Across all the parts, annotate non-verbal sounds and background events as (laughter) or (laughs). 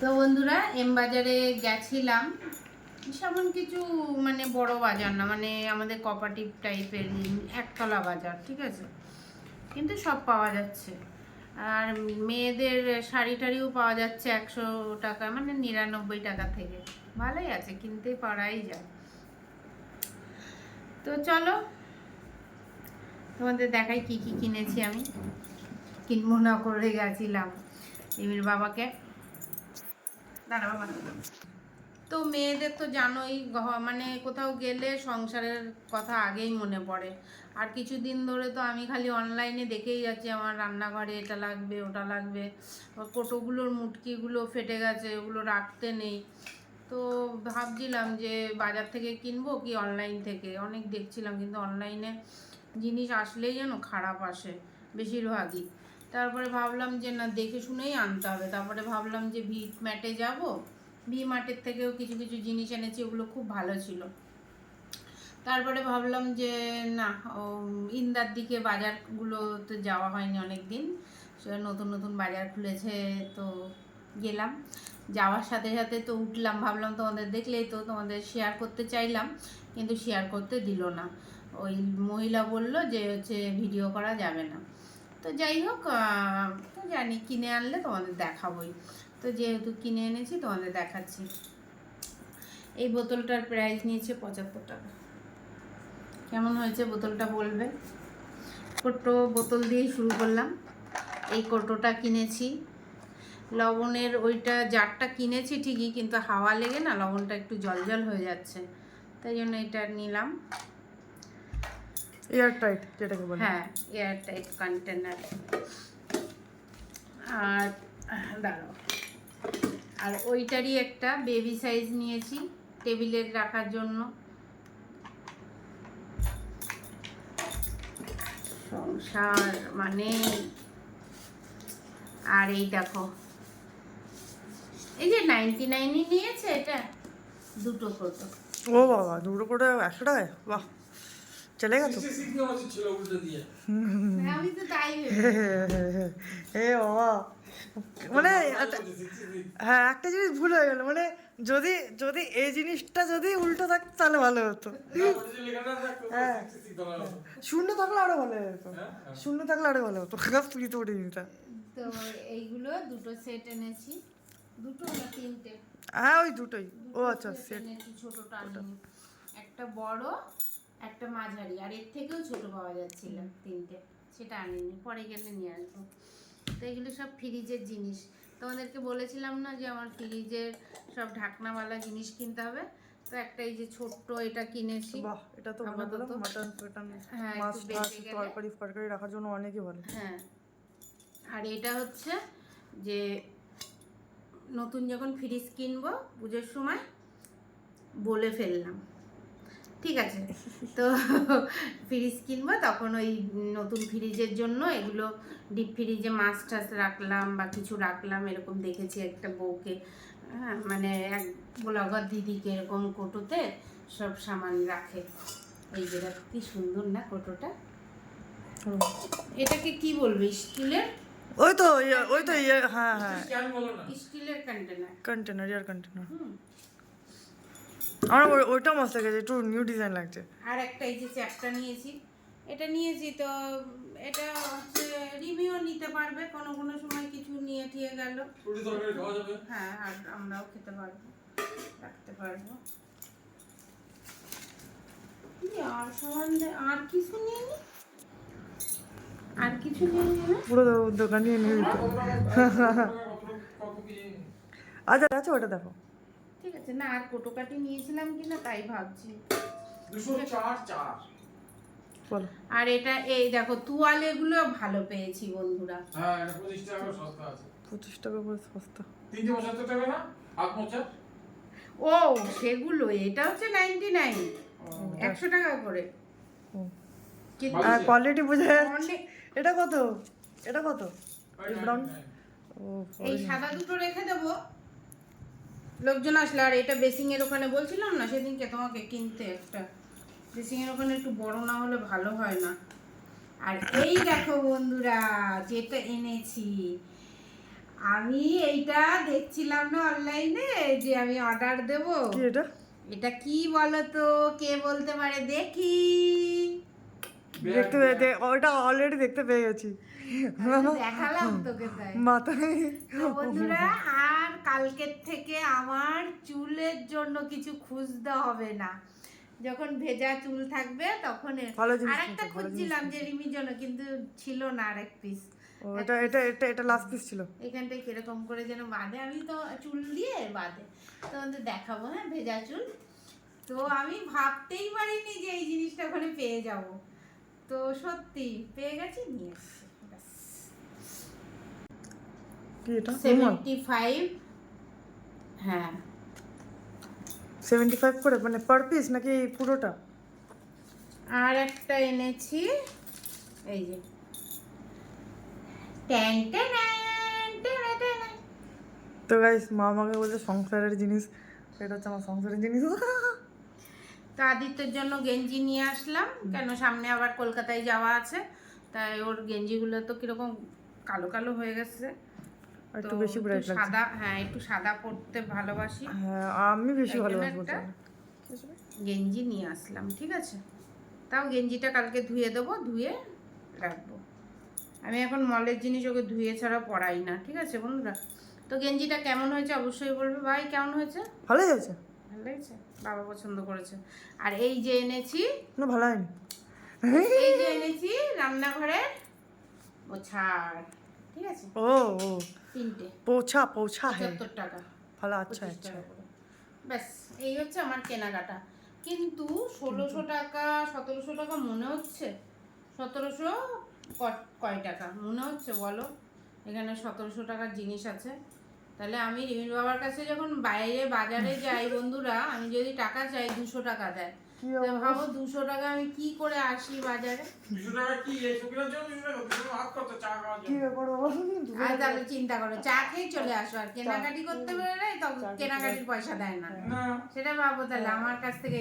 তো বন্ধুরা এম বাজারে গেছিলাম। সেমন কিছু মানে বড় বাজার না মানে আমাদের কপারেটিভ টাইপের একতলা বাজার, ঠিক আছে? কিন্তু সব পাওয়া যাচ্ছে। আর মেয়েদের শাড়ি টাড়িও পাওয়া যাচ্ছে একশো টাকা মানে নিরানব্বই টাকা থেকে। ভালোই আছে, কিনতে পারাই যায়। তো চলো, তোমাদের দেখাই কি কি কিনেছি আমি। কিনবো না করে গেছিলাম। রিমির বাবাকে তো মেয়েদের তো জানোই মানে কোথাও গেলে সংসারের কথা আগেই মনে পড়ে। আর কিছুদিন ধরে তো আমি খালি অনলাইনে দেখেই যাচ্ছি, আমার রান্নাঘরে এটা লাগবে, ওটা লাগবে কোটোগুলোর মুটকিগুলো ফেটে গেছে, ওগুলো রাখতে নেই। তো ভাবছিলাম যে বাজার থেকে কিনবো কি অনলাইন থেকে? অনেক দেখছিলাম, কিন্তু অনলাইনে জিনিস আসলেই যেন খারাপ আসে, বেশিরভাগই। তারপরে ভাবলাম যে না, দেখে শুনেই আনতে হবে। তারপরে ভাবলাম যে ভি ম্যাটে যাব। ভি মার্টের থেকেও কিছু কিছু জিনিস এনেছি, ওগুলো খুব ভালো ছিল। তারপরে ভাবলাম যে না ইন্দার দিকে বাজারগুলোতে যাওয়া হয়নি অনেক দিন নতুন নতুন বাজার খুলেছে তো গেলাম। যাওয়ার সাথে সাথে তো উঠলাম, ভাবলাম তোমাদের দেখলেই তো তোমাদের শেয়ার করতে চাইলাম, কিন্তু শেয়ার করতে দিল না। ওই মহিলা বলল যে হচ্ছে ভিডিও করা যাবে না। তো যাই হোক জানি, কিনে আনলে তোমাদের দেখাবোই। তো যেহেতু কিনে এনেছি, তোমাদের দেখাচ্ছি। এই বোতলটার প্রাইস নিয়েছে পঁচাত্তর টাকা। কেমন হয়েছে বোতলটা বলবে? ছোট্ট বোতল দিয়ে শুরু করলাম। এই কোটোটা কিনেছি। লবণের ওইটা জারটা কিনেছি ঠিকই, কিন্তু হাওয়া লেগে না, লবণটা একটু জল জল হয়ে যাচ্ছে। তাই জন্য এটা নিলাম। এয়ার টাইট যেটাকে বলে। হ্যাঁ এয়ার টাইট কন্টেনার আর দাঁড়াও। আর ওইটারই একটা বেবি সাইজ নিয়েছি টেবিলে রাখার জন্য। সংসার মানে আর এই দেখো। এই যে নাইনটি নাইনই নিয়েছে এটা দুটো কত ও বাবা দুটো করে একশো টাকায়? বাহ। চলে তো এ বাবা মানে একটা- হ্যাঁ একটা জিনিস ভুল হয়ে গেল। মানে যদি যদি এই জিনিসটা যদি উল্টো থাকতো তাহলে ভালো হতো। হ্যাঁ। শূন্য থাকলে আরও ভালো হতো শূন্য থাকলে আরও ভালো হতো। তুই তো ওটা জিনিসটা তো এইগুলো দুটো সেট এনেছি। দুটো না তিনটে? হ্যাঁ ওই দুটোই। ও আচ্ছা সেট ছোটটা একটা বড় একটা মাঝারি আর এর থেকেও ছোট পাওয়া যাচ্ছিল তিনটে। সেটা আনিনি পরে গেলে নিয়ে আসব। তো এগুলো সব ফ্রিজের জিনিস। তোমাদেরকে বলেছিলাম না যে আমার ফ্রিজের সব ঢাকনাওয়ালা জিনিস কিনতে হবে? তো একটা এই যে ছোট্ট এটা কিনেছি। বাহ এটা তো ভালো আপাতত। মাটন ফাটন হ্যাঁ, মাছ। তরকারি ফরকারি রাখার জন্য অনেকই ভালো হ্যাঁ। আর এটা হচ্ছে যে নতুন যখন ফ্রিজ কিনবো পুজোর সময় বলে ফেললাম। ঠিক আছে। তো ফ্রিজ কিনবো তখন ওই নতুন ফ্রিজের জন্য এগুলো ডিপ ফ্রিজে মাছ টাছ রাখলাম বা কিছু রাখলাম এরকম দেখেছি একটা বউকে। হ্যাঁ মানে এক গোলাঘর দিদিকে এরকম কোটোতে সব সামান রাখে। এই যে দেখ, কি সুন্দর না কোটোটা। হুম। এটাকে কি বলবে স্টিলের? ওই তো ওই তো ইয়ে হ্যাঁ হ্যাঁ। স্টিলের কন্টেনার কন্টেনার এয়ার কন্টেনার হুম। আমার ওই- ওইটা মস্ত লাগছে একটু নিউ ডিজাইন লাগছে। আর একটা এই যে চ্যাপটা নিয়েছি এটা নিয়েছি তো এটা হচ্ছে রিমিও নিতে পারবে কোনো কোনো সময় কিছু নিয়ে টিয়ে গেল। হ্যাঁ আর আমরাও খেতে পারব রাখতে পারব। আর সম্বন্ধে আর কিছু নিয়ে আর কিছু নিয়ে পুরো দোকান নিয়ে নিয়ে (laughs) আচ্ছা আচ্ছা ওটা দেখো। ঠিক আছে না আর কোটোকাটি নিয়েছিলাম কিনা তাই ভাবছি। আর এটা এই দেখো তুয়ালেগুলো ভালো পেয়েছি বন্ধুরা। হ্যাঁ এটা পঁচিশ টাকা করে সস্তা আছে। পঁচিশ টাকা করে সস্তা। তিনটে পঁচাত্তর টাকা না? হাত মোচা ও সেগুলো এটা হচ্ছে নাইনটি নাইন একশো টাকা করে। আর কোয়ালিটি বোঝা যাচ্ছে। এটা কত? এটা কত? এই এই সাদা দুটো রেখে দেবো। লোকজন আসলে আর এটা বেসিং এর ওখানে বলছিলাম না সেদিনকে তোমাকে কিনতে একটা। বেসিং এর ওখানে একটু বড় না হলে ভালো হয় না। আর এই দেখো বন্ধুরা যেটা এনেছি। আমি এইটা দেখছিলাম না অনলাইনে যে আমি অর্ডার দেব। এটা? কি বলো তো কে বলতে পারে? দেখি। দেখতে পেয়ে ওটা অলরেডি দেখতে পেয়ে গেছি। মাথায় বন্ধুরা আর কালকের থেকে আমার চুলের জন্য কিছু খুঁজতে হবে না। যখন ভেজা চুল থাকবে তখন ভালো জিনিস আর একটা নিয়েছো, ভালো জিনিস খুঁজছিলাম যে রিমির জন্য কিন্তু ছিল না আর এক পিস এটা এটা এটা এটা লাস্ট পিস ছিল। এখানটায় কীরকম করে যেন বাঁধে। আমি তো চুল দিয়ে বাঁধে। তোমাদের দেখাবো হ্যাঁ ভেজা চুল। তো আমি ভাবতেই পারিনি যে এই জিনিসটা ওখানে পেয়ে যাব। তো সত্যি পেয়ে গেছি নিয়ে এসছি। সেভেন্টি ফাইভ হ্যাঁ। সেভেন্টি ফাইভ করে মানে পার পিস নাকি পুরোটা? আর একটা এনেছি এই যে। তো গাইস মা আমাকে বলছে সংসারের জিনিস এটা হচ্ছে আমার সংসারের জিনিস। (laughs) তো আদিত্যের জন্য গেঞ্জি নিয়ে আসলাম। কেন? সামনে আবার কলকাতায় যাওয়া আছে। তাই ওর গেঞ্জিগুলো তো কীরকম কালো কালো হয়ে গেছে। একটু বেশি ব্রাইট লাগছে। সাদা হ্যাঁ একটু সাদা পরতে ভালোবাসি। হ্যাঁ আমি বেশি ভালোবাসি। গেঞ্জি নিয়ে আসলাম ঠিক আছে? তাও গেঞ্জিটা কালকে ধুয়ে দেবো ধুয়ে রাখব। আমি এখন মলের জিনিস ওকে ধুয়ে ছাড়া পরাই না ঠিক আছে বন্ধুরা? তো গেঞ্জিটা কেমন হয়েছে অবশ্যই বলবে। ভাই কেমন হয়েছে? ভালোই হয়েছে। লেগেছে বাবা পছন্দ করেছে। আর এই যে এনেছি না ভালো হয়নি। এই যে এনেছি রান্নাঘরের মোছার ঠিক আছে? ও ও। তিনটে। পৌঁছা পৌঁছা হ্যাঁ। টাকা। ভালো আচ্ছা আচ্ছা। ব্যাস এই হচ্ছে আমার কেনাকাটা। কিন্তু ষোলোশো টাকা সতেরোশো টাকা মনে হচ্ছে? সতেরোশো কয় টাকা? মনে হচ্ছে বলো? এখানে সতেরোশো টাকার জিনিস আছে। তাহলে আমি রিমির বাবার কাছে যখন বাইরে বাজারে যাই বন্ধুরা আমি যদি টাকা চাই দুশো টাকা দেয়। ভাবো দুশো টাকা আমি কি করে আসি বাজারে? আর তাহলে চিন্তা করো চা খেয়ে চলে আসো আর কেনাকাটি করতে পারলে তো কেনাকাটির পয়সা দেয় না। না। সেটা ভাবো তাহলে আমার কাছ থেকে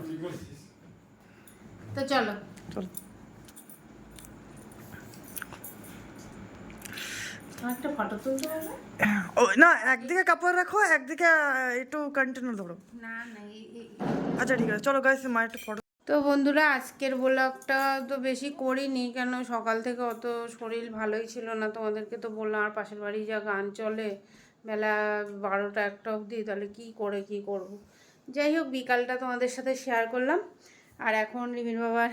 কি বলছিস। তো চলো। চল। একটা ফটো তুলতে পারবে ও না একদিকে কাপড় রাখো একদিকে একটু কন্টেনার ধরো। না না আচ্ছা ঠিক আছে চলো গাইস মা একটু ফটো তো বন্ধুরা আজকের ব্লগটা তো বেশি করিনি কেন সকাল থেকে অত শরীর ভালোই ছিল না তোমাদেরকে তো বললাম আর পাশের বাড়ি যা গান চলে বেলা বারোটা একটা অবধি তাহলে কি করে কি করব। যাই হোক বিকালটা তোমাদের সাথে শেয়ার করলাম আর এখন রিমির বাবার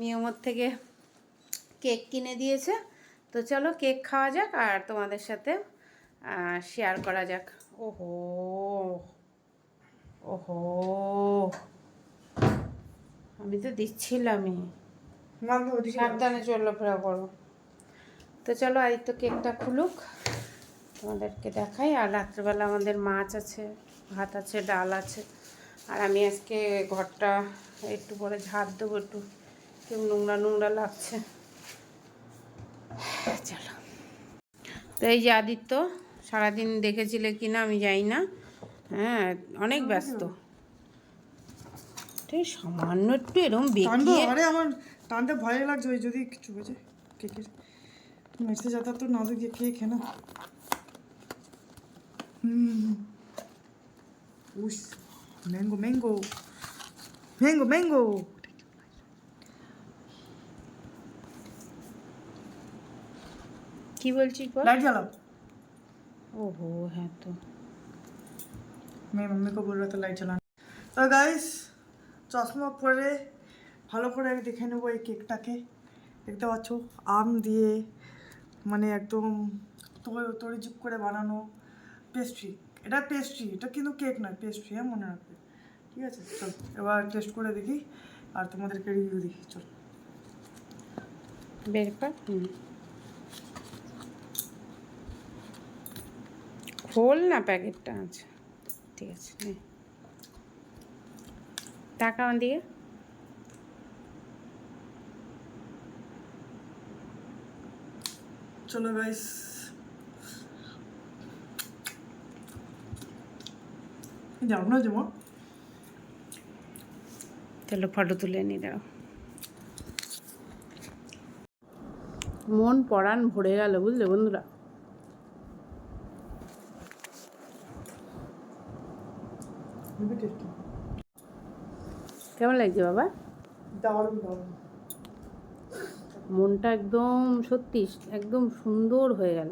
নিয়মত থেকে কেক কিনে দিয়েছে তো চলো কেক খাওয়া যাক আর তোমাদের সাথে শেয়ার করা যাক। ওহো। ওহো। আমি তো দিচ্ছিলামই। সাবধানে চলাফেরা করো। তো চলো আদিত্য কেকটা খুলুক তোমাদেরকে দেখাই। আর রাত্রেবেলা আমাদের মাছ আছে ভাত আছে ডাল আছে। আর আমি আজকে ঘরটা একটু পরে ঝাড় দেবো একটু। একটু নোংরা নোংরা লাগছে। চলো। তো এই যে আদিত্য সারাদিন দেখেছিলে কি না আমি যাই না। হ্যাঁ অনেক ব্যস্ত। সামান্য একটু এরকম বেঁকিয়ে আরে আমার টানতে ভয় লাগছে ওই যদি কিছু হয়েছে কেকের। মেসে যাতা তো না তো গিয়ে খেয়ে খে না হুম। উস ম্যাঙ্গো ম্যাঙ্গো। Mango mango. কি বলছিস বল? লাইট জ্বালাও। ওহো হ্যাঁ তো। মেয়ে কো বলল তো লাইট জ্বালানো। তো গাইস চশমা পরে ভালো করে আমি দেখে নেব এই কেকটাকে। দেখতে পাচ্ছ আম দিয়ে মানে একদম তরিচুপ করে বানানো পেস্ট্রি এটা পেস্ট্রি এটা কিন্তু কেক নয় পেস্ট্রি হ্যাঁ মনে রাখবে। ঠিক আছে চল এবার টেস্ট করে দেখি আর তোমাদেরকে রিভিউ দিই চল। বের কর। খোল না প্যাকেটটা আচ্ছা ঠিক আছে নে। টাকা আমার দিকে চলো গাইস যাও না যাব। চলো ফটো তুলে নি দাও মন পরাণ ভরে গেল বুঝলে বন্ধুরা। খুবই টেস্টি কেমন লাগছে বাবা? দারুণ দারুণ। মনটা একদম সত্যি একদম সুন্দর হয়ে গেল।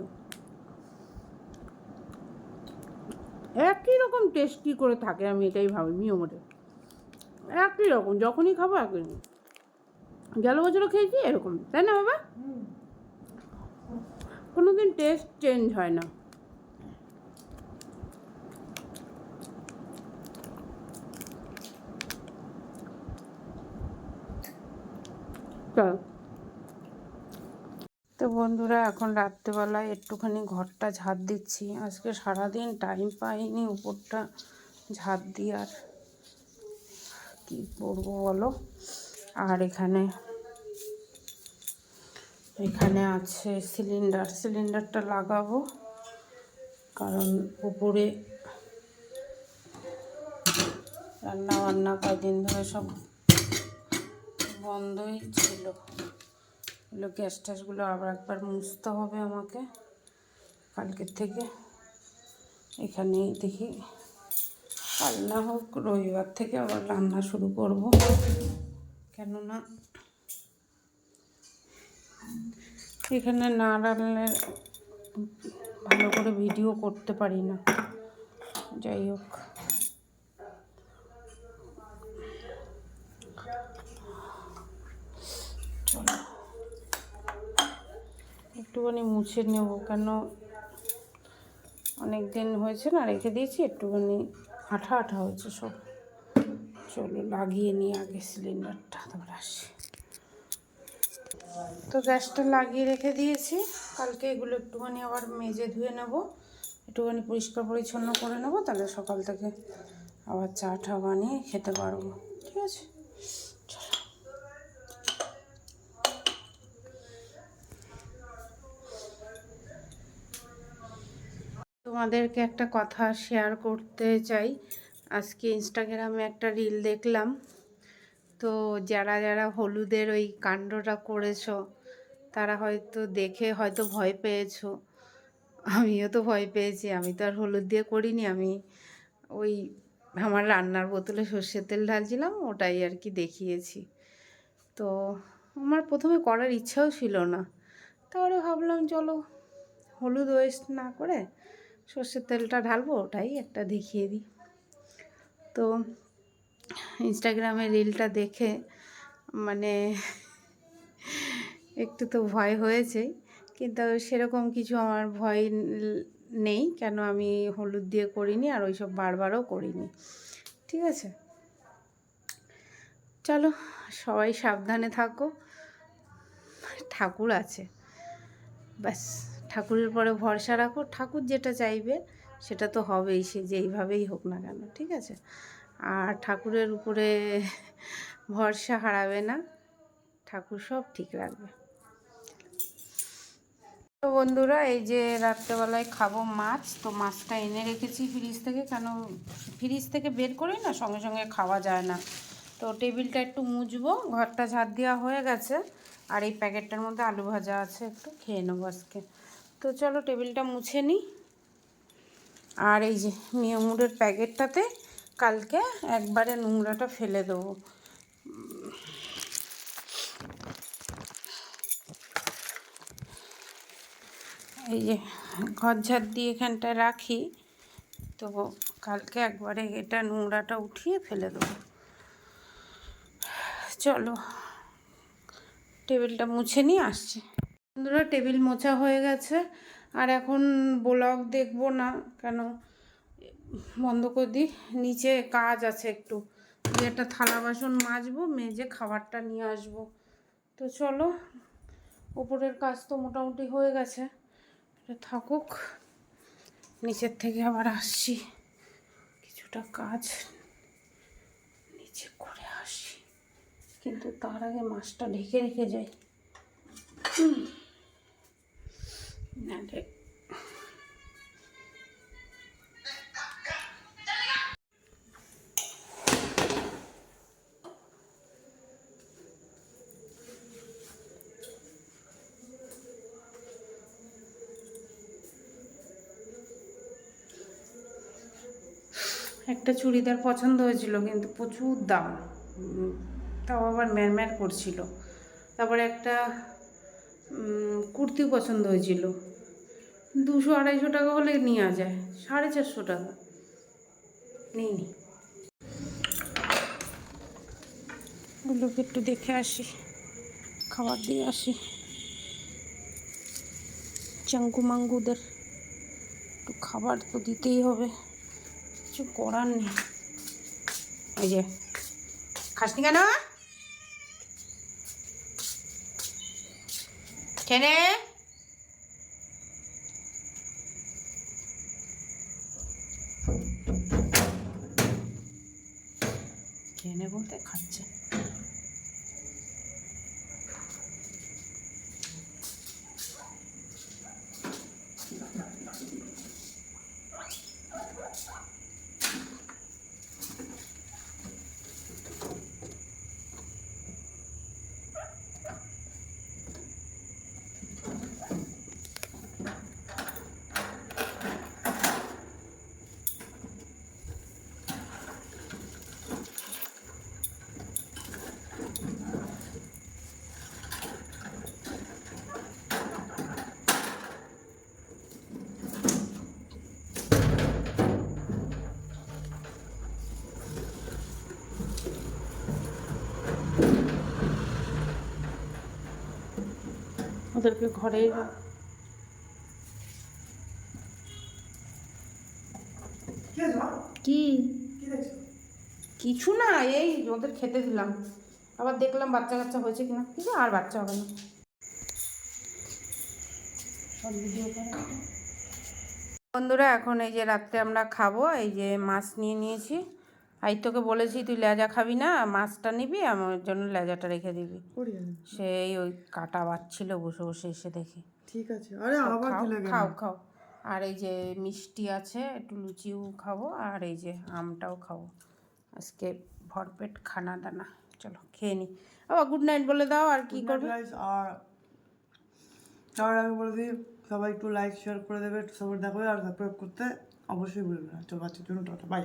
একই রকম টেস্ট করে থাকে আমি এটাই ভাবি মিয়মোটে একই রকম যখনই খাব একই রকম। গেল বছরও খেয়েছি এরকম। তাই না বাবা? কোনো দিন টেস্ট চেঞ্জ হয় না। তো। বন্ধুরা, এখন রাত্রেবেলায় একটুখানি ঘরটা ঝাড় দিচ্ছি। আজকে সারাদিন টাইম পাইনি উপরটা ঝাড় দিয়ে আর কী করব বলো? আর এখানে এখানে আছে সিলিন্ডার সিলিন্ডারটা লাগাবো, কারণ উপরে রান্না বান্না কয়দিন ধরে সব বন্ধই ছিল। এগুলো গ্যাস ট্যাসগুলো আবার একবার মুছতে হবে আমাকে। কালকের থেকে এখানেই দেখি। কাল না হোক রবিবার থেকে আবার রান্না শুরু করব। কেননা এখানে না রান্নালে ভালো করে ভিডিও করতে পারি না। যাই হোক চলো একটুখানি মুছে নেব, কেন অনেক দিন হয়েছে না, রেখে দিয়েছি, একটুখানি আঠা আঠা হয়েছে সব। চলো, লাগিয়ে নিই আগে সিলিন্ডারটা, তারপর আসি। তো গ্যাসটা লাগিয়ে রেখে দিয়েছি, কালকে এগুলো একটুখানি আবার মেজে ধুয়ে নেব, একটুখানি পরিষ্কার পরিচ্ছন্ন করে নেব, তাহলে সকাল থেকে আবার চা টা বানিয়ে খেতে পারব, ঠিক আছে? তোমাদেরকে একটা কথা শেয়ার করতে চাই। আজকে ইনস্টাগ্রামে একটা রিল দেখলাম। তো যারা যারা হলুদের ওই কাণ্ডটা করেছ, তারা হয়তো দেখে হয়তো ভয় পেয়েছ। আমিও তো ভয় পেয়েছি। আমি তো আর হলুদ দিয়ে করিনি। আমি ওই আমার রান্নার বোতলে সর্ষের তেল ঢালছিলাম, ওটাই আর কি দেখিয়েছি। তো আমার প্রথমে করার ইচ্ছাও ছিল না। তারপরে ভাবলাম, চলো হলুদ ওয়েস্ট না করে সর্ষের তেলটা ঢালবো, ওটাই একটা দেখিয়ে দিই। তো ইনস্টাগ্রামে রিলটা দেখে মানে একটু তো ভয় হয়েছে কিন্তু সেরকম কিছু আমার ভয় নেই, কেন আমি হলুদ দিয়ে করিনি আর ওইসব বারবারও করিনি। ঠিক আছে? চলো, সবাই সাবধানে থাকো। ঠাকুর আছে। ব্যাস। ঠাকুরের পরে ভরসা রাখো, ঠাকুর যেটা চাইবে সেটা তো হবেই, সে যেইভাবেই হোক না কেন, ঠিক আছে? আর ঠাকুরের উপরে ভরসা হারাবে না, ঠাকুর সব ঠিক রাখবে। তো বন্ধুরা, এই যে রাত্রেবেলায় খাব মাছ, তো মাছটা এনে রেখেছি ফ্রিজ থেকে, কেন ফ্রিজ থেকে বের করে না, সঙ্গে সঙ্গে খাওয়া যায় না। তো টেবিলটা একটু মুছবো, ঘরটা ঝাড় দেওয়া হয়ে গেছে, আর এই প্যাকেটটার মধ্যে আলু ভাজা আছে, একটু খেয়ে নেব আজকে। তো চলো টেবিলটা মুছে নিই। আর এই যে মিয়ামুরের প্যাকেটটাতে কালকে একবারে নোংরাটা ফেলে দেবো। এই যে ঘর ঝাড় দিয়ে এখানটায় রাখি, তো কালকে একবারে এটা নোংরাটা উঠিয়ে ফেলে দেবো। চলো, টেবিলটা মুছে নিয়ে আসছি। বন্ধুরা, টেবিল মোছা হয়ে গেছে। আর এখন ব্লগ দেখব না, কেন বন্ধ করে দিই। নিচে কাজ আছে একটু। একটা থালা বাসন মাজবো, মেজে খাবারটা নিয়ে আসব। তো চলো উপরের কাজ তো মোটামুটি হয়ে গেছে। এটা থাকুক, নিচের থেকে আবার আসছি। কিছুটা কাজ নিচে করে আসি। কিন্তু তার আগে মাছটা ঢেকে রেখে যাই। হুম। একটা চুড়িদার পছন্দ হয়েছিল, কিন্তু প্রচুর দাম। তাও আবার ম্যারম্যার করছিল। তারপরে একটা কুর্তি পছন্দ হয়েছিল। দুশো আড়াইশো টাকা হলে নেওয়া যায়, সাড়ে চারশো টাকা। নেই। নি ওগুলোকে একটু দেখে আসি, খাবার দিয়ে আসি। চাঙ্কু মাঙ্গুদের একটু খাবার তো দিতেই হবে, কিছু করার নেই। এই যে, খাসনি কেন? কেনে খাচ্ছে ওদেরকে ঘরে কি কিছু না এই ওদের খেতে দিলাম। আবার দেখলাম বাচ্চা কাচ্চা হয়েছে কিনা। কিন্তু আর বাচ্চা হবে না। বন্ধুরা এখন এই যে রাত্রে আমরা খাব এই যে মাছ নিয়ে নিয়েছি। আই তোকে বলেছি তুই লেজা খাবি না মাছটা নিবি আমার জন্য লেজাটা রেখে দিবি। সেই ওই কাটা বাচ্ছিল বসে বসে এসে দেখে। ঠিক আছে আরে আবার খাও খাও খাও। আর এই যে মিষ্টি আছে একটু লুচিও খাব আর এই যে আমটাও খাব। আজকে ভরপেট খানা দানা। চলো খেয়ে নি। আবার গুড নাইট বলে দাও আর কি করবে? গাইস আর তার আগে বলে দিই সবাই একটু লাইক শেয়ার করে দেবে একটু সাপোর্ট দেখাবে আর সাবস্ক্রাইব করতে অবশ্যই ভুলবে না। চলো বাচ্চার জন্য টাটা বাই